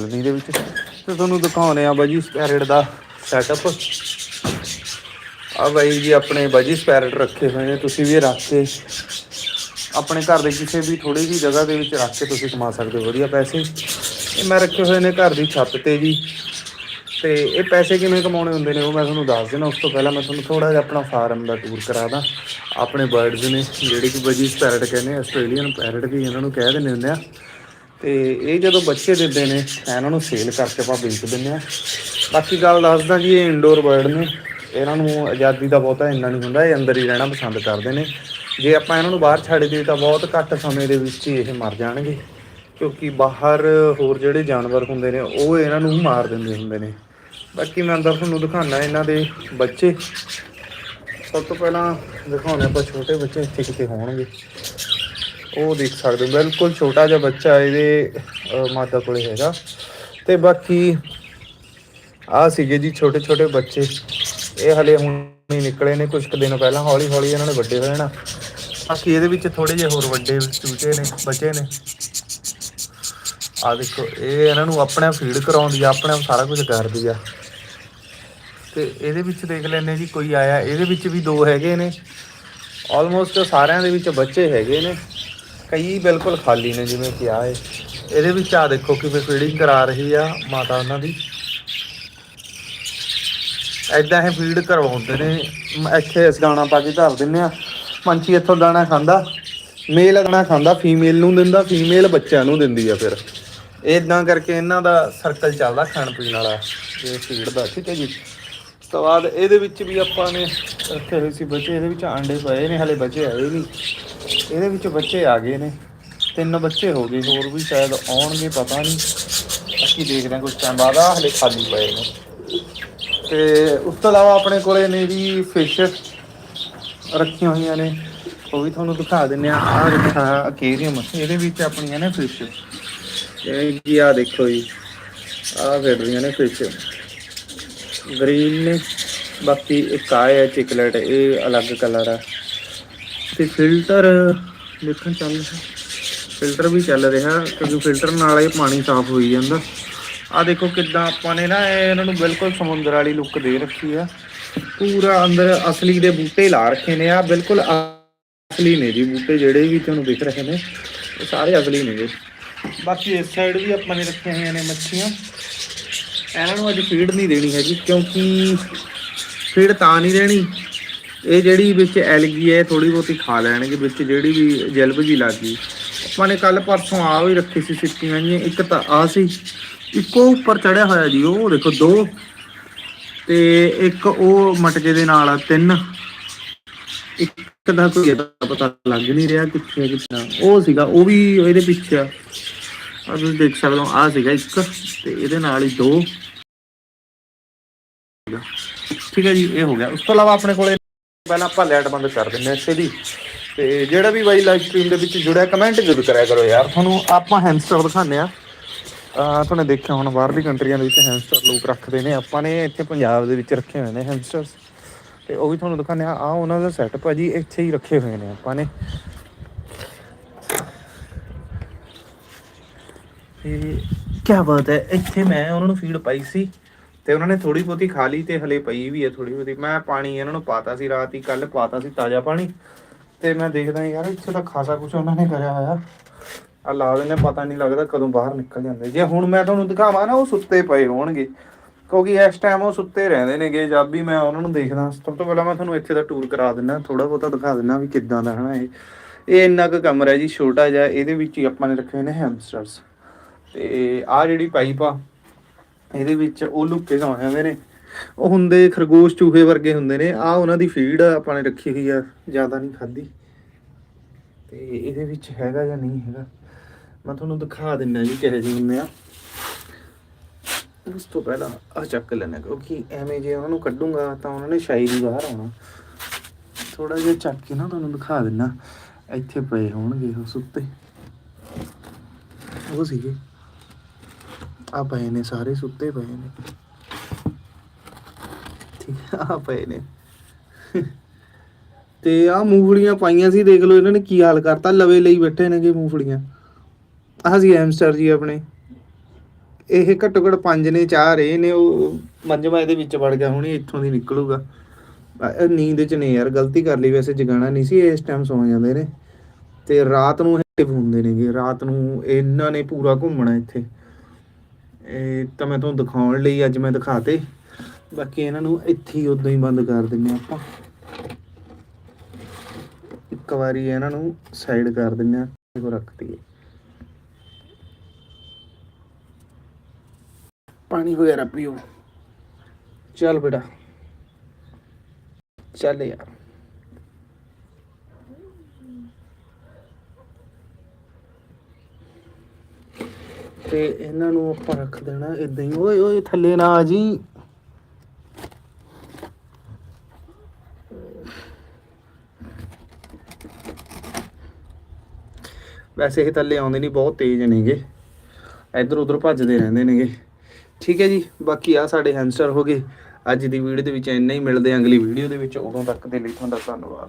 ਗਲੀ ਦੇ ਵਿੱਚ। ਤੇ ਤੁਹਾਨੂੰ ਦਿਖਾਉਨੇ ਆ ਬਾਜੀ ਸਪੈਰਟ ਦਾ ਸੈਟਅਪ ਆ ਬਾਈ ਜੀ ਆਪਣੇ ਬਾਜੀ ਸਪੈਰਟ ਰੱਖੇ ਹੋਏ ਨੇ, ਤੁਸੀਂ ਵੀ ਇਹ ਰੱਖ ਕੇ ਆਪਣੇ ਘਰ ਦੇ ਕਿਸੇ ਵੀ ਥੋੜੀ ਜਿਹੀ ਜਗ੍ਹਾ ਦੇ ਵਿੱਚ ਰੱਖ ਕੇ ਤੁਸੀਂ ਕਮਾ ਸਕਦੇ ਹੋ, ਵਧੀਆ ਪੈਸੇ। ਇਹ ਮੈਂ ਰੱਖੇ ਹੋਏ ਨੇ ਘਰ ਦੀ ਛੱਤ ਤੇ ਜੀ। ਤੇ ਇਹ ਪੈਸੇ ਕਿਵੇਂ ਕਮਾਉਣੇ ਹੁੰਦੇ ਨੇ ਉਹ ਮੈਂ ਤੁਹਾਨੂੰ ਦੱਸ ਦੇਣਾ ਉਸ ਤੋਂ ਪਹਿਲਾਂ ਮੈਂ ਤੁਹਾਨੂੰ ਥੋੜਾ ਜਿਹਾ ਆਪਣਾ ਫਾਰਮ ਦਾ ਟੂਰ ਕਰਾ ਦਾਂ। ਆਪਣੇ ਬਰਡਸ ਨੇ, ਜਿਹੜੇ ਕਿ ਬਜੀ ਸਪੈਰਟ ਕਹਿੰਦੇ ਆਸਟ੍ਰੇਲੀਅਨ ਪੈਰਟ ਵੀ ਇਹਨਾਂ ਨੂੰ ਕਹਿ ਦਿੰਦੇ ਹੁੰਦੇ ਆ। ਤੇ ਇਹ ਜਦੋਂ ਬੱਚੇ ਦਿੰਦੇ ਨੇ ਤਾਂ ਇਹਨਾਂ ਨੂੰ ਸੇਲ ਕਰਕੇ ਆਪਾਂ ਵੇਚ ਦਿੰਦੇ ਆ ਬਾਕੀ ਗੱਲ ਦੱਸਦਾ ਜੀ ਇਹ ਇਨਡੋਰ ਬਰਡ ਨੇ। ਇਹਨਾਂ ਨੂੰ ਆਜ਼ਾਦੀ ਦਾ ਬਹੁਤਾ ਇੰਨਾ ਨਹੀਂ ਹੁੰਦਾ, ਇਹ ਅੰਦਰ ਹੀ ਰਹਿਣਾ ਪਸੰਦ ਕਰਦੇ ਨੇ। ਜੇ ਆਪਾਂ ਇਹਨਾਂ ਨੂੰ ਬਾਹਰ ਛੱਡ ਦਈਏ ਤਾਂ ਬਹੁਤ ਘੱਟ ਸਮੇਂ ਦੇ ਵਿੱਚ ਹੀ ਇਹ ਮਰ ਜਾਣਗੇ। ਕਿਉਂਕਿ ਬਾਹਰ ਹੋਰ ਜਿਹੜੇ ਜਾਨਵਰ ਹੁੰਦੇ ਨੇ, ਉਹ ਇਹਨਾਂ ਨੂੰ ਮਾਰ ਦਿੰਦੇ ਹੁੰਦੇ ਨੇ। ਬਾਕੀ ਮੈਂ ਅੰਦਰ ਤੁਹਾਨੂੰ ਦਿਖਾਉਣਾ ਇਹਨਾਂ ਦੇ ਬੱਚੇ। ਸਭ ਤੋਂ ਪਹਿਲਾਂ ਦਿਖਾਉਣੇ ਆਪਾਂ ਛੋਟੇ ਬੱਚੇ ਇੱਥੇ ਕਿਤੇ ਹੋਣਗੇ। ਉਹ ਦੇਖ ਸਕਦੇ ਹੋ, ਬਿਲਕੁਲ ਛੋਟਾ ਜਿਹਾ ਬੱਚਾ ਇਹਦੇ ਮਾਤਾ ਕੋਲੇ ਹੈਗਾ। ਤੇ ਬਾਕੀ ਆ ਸੀਗੇ ਜੀ ਛੋਟੇ ਛੋਟੇ ਬੱਚੇ। ਇਹ ਹਲੇ ਹੁਣ ਹੀ ਨਿਕਲੇ ਨੇ ਕੁਝ ਕੁ ਦਿਨ ਪਹਿਲਾਂ ਹੌਲੀ ਹੌਲੀ ਇਹਨਾਂ ਨੇ ਵੱਡੇ ਹੋ ਜਾਣਾ ਬਾਕੀ ਇਹਦੇ ਵਿੱਚ ਥੋੜੇ ਜਿਹੇ ਹੋਰ ਵੱਡੇ ਚੂਚੇ ਨੇ, ਬੱਚੇ ਨੇ। ਆ ਦੇਖੋ, ਇਹ ਇਹਨਾਂ ਨੂੰ ਆਪਣੇ ਫੀਡ ਕਰਾਉਂਦੀ ਆ, ਆਪਣੇ ਆਪ ਸਾਰਾ ਕੁਝ ਕਰਦੀ ਆ। ਤੇ ਇਹਦੇ ਵਿੱਚ ਦੇਖ ਲੈਨੇ ਜੀ, ਕੋਈ ਆਇਆ, ਇਹਦੇ ਵਿੱਚ ਵੀ ਦੋ ਹੈਗੇ ਨੇ। ਆਲਮੋਸਟ ਸਾਰਿਆਂ ਦੇ ਵਿੱਚ ਬੱਚੇ ਹੈਗੇ ਨੇ। ਕਈ ਬਿਲਕੁਲ ਖਾਲੀ ਨੇ, ਜਿਵੇਂ ਕਿ ਆ ਇਹਦੇ ਵਿੱਚ ਆ ਦੇਖੋ ਕਿਵੇਂ ਫੀਡਿੰਗ ਕਰਾ ਰਹੀ ਆ ਮਾਤਾ ਉਹਨਾਂ ਦੀ। ਐਦਾਂ ਇਹ ਫੀਡ ਕਰਵਾਉਂਦੇ ਨੇ। ਮ- ਇੱਥੇ ਅਸੀਂ ਦਾਣਾ ਪਾ ਕੇ ਧਰ ਦਿੰਨੇ ਆ। ਪੰਛੀ ਇੱਥੋਂ ਦਾਣਾ ਖਾਂਦਾ ਮੇਲ ਦਾਣਾ ਖਾਂਦਾ ਫੀਮੇਲ ਨੂੰ ਦਿੰਦਾ ਫੀਮੇਲ ਬੱਚਿਆਂ ਨੂੰ ਦਿੰਦੀ ਆ ਫਿਰ। ਇਦਾਂ ਕਰਕੇ ਇਹਨਾਂ ਦਾ ਸਰਕਲ ਚੱਲਦਾ ਖਾਣ ਪੀਣ ਵਾਲਾ, ਇਹ ਫੀਡ ਦਾ, ਠੀਕ ਹੈ ਜੀ। ਉਸ ਤੋਂ ਬਾਅਦ ਇਹਦੇ ਵਿੱਚ ਵੀ ਆਪਾਂ ਨੇ ਰੱਖੇ ਹੋਏ ਸੀ ਬੱਚੇ, ਇਹਦੇ ਵਿੱਚ ਆਂਡੇ ਪਏ ਨੇ, ਹਲੇ ਬੱਚੇ ਆਏ ਨਹੀਂ। ਇਹਦੇ ਵਿੱਚ ਬੱਚੇ ਆ ਗਏ ਨੇ। ਤਿੰਨ ਬੱਚੇ ਹੋ ਗਏ, ਹੋਰ ਵੀ ਸ਼ਾਇਦ ਆਉਣਗੇ, ਪਤਾ ਨਹੀਂ। ਅਸੀਂ ਦੇਖਦੇ ਹਾਂ ਕੁਝ ਟਾਈਮ ਬਾਅਦ। ਆ ਹਲੇ ਖਾਲੀ ਪਏ ਨੇ। ਤੇ ਉਸ ਤੋਂ ਇਲਾਵਾ ਆਪਣੇ ਕੋਲੇ ਨੇ ਜੀ ਫਿਸ਼ ਰੱਖੀਆਂ ਹੋਈਆਂ ਨੇ। ਉਹ ਵੀ ਤੁਹਾਨੂੰ ਦਿਖਾ ਦਿੰਨੇ ਆ ਆ ਰੱਖਾ ਅਕੇਰੀਅਮ, ਇਹਦੇ ਵਿੱਚ ਆਪਣੀਆਂ ਨੇ ਫਿਸ਼ ਇਹ ਜੀ ਆ ਦੇਖੋ ਜੀ। ਆ ਫਿਰ ਨੇ ਫਿਸ਼ ਗ੍ਰੀਨ ਨੇ। ਬਾਕੀ ਇੱਕ ਆ ਹੈ ਚਿਕਲੇਟ, ਇਹ ਅਲੱਗ ਕਲਰ ਆ। ਤੇ ਫਿਲਟਰ ਦੇਖਣ ਚੱਲ ਰਿਹਾ। ਫਿਲਟਰ ਵੀ ਚੱਲ ਰਿਹਾ, ਕਿਉਂਕਿ ਫਿਲਟਰ ਨਾਲ ਇਹ ਪਾਣੀ ਸਾਫ਼ ਹੋਈ ਜਾਂਦਾ। ਆ ਦੇਖੋ ਕਿੱਦਾਂ ਆਪਾਂ ਨੇ ਨਾ ਇਹ ਇਹਨਾਂ ਨੂੰ ਬਿਲਕੁਲ ਸਮੁੰਦਰ ਵਾਲੀ ਲੁੱਕ ਦੇ ਰੱਖੀ ਆ। ਪੂਰਾ ਅੰਦਰ ਅਸਲੀ ਦੇ ਬੂਟੇ ਲਾ ਰੱਖੇ ਨੇ ਆ, ਬਿਲਕੁਲ ਅਸਲੀ ਨੇ ਜੀ ਬੂਟੇ ਜਿਹੜੇ ਵੀ ਤੁਹਾਨੂੰ ਦਿਖ ਰਹੇ ਨੇ, ਉਹ ਸਾਰੇ ਅਸਲੀ ਨੇ ਜੀ। ਬਾਕੀ ਇਸ ਸਾਈਡ ਵੀ ਆਪਾਂ ਨੇ ਰੱਖੀਆਂ ਹੋਈਆਂ ਨੇ ਮੱਛੀਆਂ। ਇਹਨਾਂ ਨੂੰ ਅੱਜ ਫੀਡ ਨਹੀਂ ਦੇਣੀ ਹੈਗੀ, ਕਿਉਂਕਿ ਫੀਡ ਤਾਂ ਨਹੀਂ ਰਹਿਣੀ ਇਹ ਜਿਹੜੀ ਵਿੱਚ ਐਲਗੀ ਹੈ ਥੋੜੀ ਬਹੁਤੀ ਖਾ ਲੈਣਗੇ। ਵਿੱਚ ਜਿਹੜੀ ਵੀ ਜਲਬ ਜੀ ਲੱਗ। ਗਈ ਆਪਾਂ ਨੇ ਕੱਲ ਪਰਸੋਂ ਆ ਵੀ ਰੱਖੀ ਸੀ ਸਿੱਟੀਆਂ ਜੀ ਇੱਕ ਤਾਂ ਆ ਸੀ। ਇੱਕੋ ਉੱਪਰ ਚੜਿਆ ਹੋਇਆ ਜੀ, ਉਹ ਦੇਖੋ ਦੋ। ਤੇ ਇੱਕ ਉਹ ਮਟਕੇ ਦੇ ਨਾਲ ਆ, ਤਿੰਨ। ਇੱਕ ਦਾ ਕੋਈ ਇਹਦਾ ਪਤਾ ਲੱਗ ਨਹੀਂ ਰਿਹਾ ਕਿੱਥੇ ਆ, ਕਿੱਥੇ ਉਹ ਸੀਗਾ, ਉਹ ਵੀ ਇਹਦੇ ਪਿੱਛੇ ਆ। ਆ ਤੁਸੀਂ ਦੇਖ ਸਕਦੇ ਹੋ ਆ ਸੀਗਾ ਇੱਕ ਤੇ ਇਹਦੇ ਨਾਲ ਹੀ ਦੋ। ਠੀਕ ਹੈ ਜੀ, ਇਹ ਹੋ ਗਿਆ। ਉਸ ਤੋਂ ਇਲਾਵਾ ਆਪਣੇ ਕੋਲੇ ਪਹਿਲਾਂ ਆਪਾਂ ਲਾਈਟ ਬੰਦ ਕਰ ਦਿੰਨੇ ਹਾਂ ਇੱਥੇ ਦੀ। ਤੇ ਜਿਹੜਾ ਵੀ ਬਾਈ ਲਾਈਵ ਸਟ੍ਰੀਮ ਦੇ ਵਿੱਚ ਜੁੜਿਆ ਕਮੈਂਟ ਜ਼ਰੂਰ ਕਰਿਆ ਕਰੋ ਯਾਰ। ਤੁਹਾਨੂੰ ਆਪਾਂ ਹੈਮਸਟਰ ਦਿਖਾਉਂਦੇ ਆ ਤੁਹਾਨੂੰ ਦੇਖਿਆ ਹੁਣ, ਬਾਹਰਲੀ ਕੰਟਰੀਆਂ ਦੇ ਵਿੱਚ ਹੈਮਸਟਰ ਲੋਕ ਰੱਖਦੇ ਨੇ। ਆਪਾਂ ਨੇ ਇੱਥੇ ਪੰਜਾਬ ਦੇ ਵਿੱਚ ਰੱਖੇ ਹੋਏ ਨੇ ਹੈਮਸਟਰਸ ਤੇ ਉਹ ਵੀ ਤੁਹਾਨੂੰ ਦਿਖਾਉਂਦੇ ਆ ਆ ਉਹਨਾਂ ਦਾ ਸੈਟਅਪ ਆ ਜੀ, ਇੱਥੇ ਹੀ ਰੱਖੇ ਹੋਏ ਨੇ ਆਪਾਂ ਨੇ। ਤੇ ਕੀ ਬਾਤ ਹੈ, ਇੱਥੇ ਮੈਂ ਉਹਨਾਂ ਨੂੰ ਫੀਡ ਪਾਈ ਸੀ। ਤੇ ਉਹਨਾਂ ਨੇ ਥੋੜੀ ਬਹੁਤੀ ਖਾ ਲਈ ਤੇ ਹਲੇ ਪਈ ਵੀ ਹੈ ਥੋੜੀ ਬਹੁਤੀ। ਮੈਂ ਪਾਣੀ ਇਹਨਾਂ ਨੂੰ ਪਾਤਾ ਸੀ, ਰਾਤ ਹੀ ਕੱਲ ਪਾਤਾ ਸੀ ਤਾਜ਼ਾ ਪਾਣੀ। ਤੇ ਮੈਂ ਦੇਖਦਾ ਯਾਰ, ਇੱਥੇ ਤਾਂ ਖਾਸਾ ਕੁਝ ਉਹਨਾਂ ਨੇ ਕਰਿਆ ਹੋਇਆ। ਆ ਲਾ ਦਿੰਦੇ ਪਤਾ ਨਹੀਂ ਲੱਗਦਾ ਕਦੋਂ ਬਾਹਰ ਨਿਕਲ ਜਾਂਦੇ। ਜੇ ਹੁਣ ਮੈਂ ਤੁਹਾਨੂੰ ਦਿਖਾਵਾਂ ਨਾ, ਉਹ ਸੁੱਤੇ ਪਏ ਹੋਣਗੇ। ਕਿਉਂਕਿ ਇਸ ਟਾਈਮ ਉਹ ਸੁੱਤੇ ਰਹਿੰਦੇ ਨੇਗੇ। ਜਦ ਵੀ ਮੈਂ ਉਹਨਾਂ ਨੂੰ ਦੇਖਦਾ, ਸਭ ਤੋਂ ਪਹਿਲਾਂ ਮੈਂ ਤੁਹਾਨੂੰ ਇੱਥੇ ਦਾ ਟੂਰ ਕਰਾ ਦਿੰਦਾ ਥੋੜਾ ਬਹੁਤਾ ਦਿਖਾ ਦਿੰਦਾ ਵੀ ਕਿੱਦਾਂ ਦਾ ਹਨਾ ਇਹ। ਇਹ ਇੰਨਾ ਕੁ ਕਮਰਾ ਜੀ, ਛੋਟਾ ਜਿਹਾ, ਇਹਦੇ ਵਿੱਚ ਹੀ ਆਪਾਂ ਨੇ ਰੱਖੇ ਹੋਏ ਨੇ ਹੈਮਸਟਰਸ ਤੇ ਆ ਜਿਹੜੀ ਪਾਈਪ ਆ ਇਹਦੇ ਵਿੱਚ ਉਹ ਲੁੱਕੇ ਸੌਂ ਜਾਂਦੇ ਨੇ ਉਹ ਹੁੰਦੇ ਖਰਗੋਸ਼ ਚੂਹੇ ਵਰਗੇ ਹੁੰਦੇ ਨੇ। ਆ ਉਹਨਾਂ ਦੀ ਫੀਡ ਆਪਾਂ ਨੇ ਰੱਖੀ ਹੋਈ ਆ, ਜ਼ਿਆਦਾ ਨਹੀਂ ਖਾਦੀ ਤੇ ਇਹਦੇ ਵਿੱਚ ਹੈਗਾ ਜਾਂ ਨਹੀਂ ਹੈਗਾ? ਮੈਂ ਤੁਹਾਨੂੰ ਦਿਖਾ ਦਿੰਦਾ ਜੀ ਕਿਹੋ ਜਿਹੇ ਹੁੰਦੇ ਆ। ਉਸ ਤੋਂ ਪਹਿਲਾਂ ਆ ਚੱਕ ਲੈਣਾ ਕਿਉਂਕਿ ਐਵੇਂ ਜੇ ਉਹਨਾਂ ਨੂੰ ਕੱਢੂੰਗਾ ਤਾਂ ਉਹਨਾਂ ਨੇ ਸ਼ਾਇਦ ਬਾਹਰ ਆਉਣਾ। ਥੋੜਾ ਜਿਹਾ ਚੱਕ ਕੇ ਨਾ ਤੁਹਾਨੂੰ ਦਿਖਾ ਦਿੰਦਾ। ਇੱਥੇ ਪਏ ਹੋਣਗੇ ਉਹ ਸੁੱਤੇ ਉਹ ਸੀਗੇ। ਆ ਪਏ ਨੇ ਸਾਰੇ ਸੁੱਤੇ ਪਏ ਨੇ। ਠੀਕ ਆ ਪਏ ਨੇ। ਤੇ ਆ ਮੂੰਗਫਲੀਆਂ ਪਾਈਆਂ ਸੀ, ਦੇਖ ਲਓ ਇਹਨਾਂ ਨੇ ਕੀ ਹਾਲ ਕਰਤਾ, ਲਵੇ ਲਈ ਬੈਠੇ ਨੇਗੇ ਮੂੰਗਫਲੀਆਂ। ਆਹ ਸੀ ਹੈਮਸਟਰ ਜੀ ਆਪਣੇ। ਇਹ ਘੱਟੋ ਘੱਟ ਪੰਜ ਨੇ, ਚਾਰ ਇਹ ਨੇ, ਉਹ ਮੰਜਵਾ ਇਹਦੇ ਵਿੱਚ ਵੜ ਗਿਆ, ਹੁਣੀ ਇੱਥੋਂ ਦੀ ਨਿਕਲੂਗਾ। ਨੀਂਦ ਚ ਨੇ ਯਾਰ, ਗਲਤੀ ਕਰ ਲਈ ਵੈਸੇ, ਜਗਾਣਾ ਨਹੀਂ ਸੀ, ਇਸ ਟਾਈਮ ਸੌ ਜਾਂਦੇ ਨੇ। ਤੇ ਰਾਤ ਨੂੰ ਇਹ ਹੁੰਦੇ ਨੇਗੇ, ਰਾਤ ਨੂੰ ਇਹਨਾਂ ਨੇ ਪੂਰਾ ਘੁੰਮਣਾ ਇੱਥੇ। ਇਹ ਤਾਂ ਮੈਂ ਤੁਹਾਨੂੰ ਦਿਖਾਉਣ ਲਈ ਅੱਜ ਮੈਂ ਦਿਖਾਤੇ। ਬਾਕੀ ਇਹਨਾਂ ਨੂੰ ਇੱਥੇ ਹੀ ਉਦੋਂ ਹੀ ਬੰਦ ਕਰ ਦਿੰਨੇ ਆਪਾਂ। ਇੱਕ ਵਾਰੀ ਇਹਨਾਂ ਨੂੰ ਸਾਈਡ ਕਰ ਦਿੰਨੇ ਆ ਇਹੋ ਰੱਖ ਦਈਏ। ਪਾਣੀ ਵਗੈਰਾ ਪੀਓ। ਚੱਲ ਬੇਟਾ। ਚੱਲ ਯਾਰ। ਤੇ ਇਹਨਾਂ ਨੂੰ ਆਪਾਂ ਰੱਖ ਦੇਣਾ ਇਦਾਂ ਹੀ। ਓਏ ਓਏ, ਥੱਲੇ ਨਾ ਆ ਜੀ ਵੈਸੇ ਇਹ ਥੱਲੇ ਆਉਂਦੇ ਨਹੀਂ, ਬਹੁਤ ਤੇਜ਼ ਨੇਗੇ। ਇੱਧਰ ਉੱਧਰ ਭੱਜਦੇ ਰਹਿੰਦੇ ਨੇਗੇ। ਠੀਕ ਹੈ ਜੀ, ਬਾਕੀ ਆ ਸਾਡੇ ਹੈਮਸਟਰ ਹੋ ਗਏ। ਅੱਜ ਦੀ ਵੀਡੀਓ ਦੇ ਵਿੱਚ ਇੰਨਾ ਹੀ, ਮਿਲਦੇ ਹਾਂ ਅਗਲੀ ਵੀਡੀਓ ਦੇ ਵਿੱਚ। ਉਦੋਂ ਤੱਕ ਦੇ ਲਈ ਤੁਹਾਡਾ ਧੰਨਵਾਦ।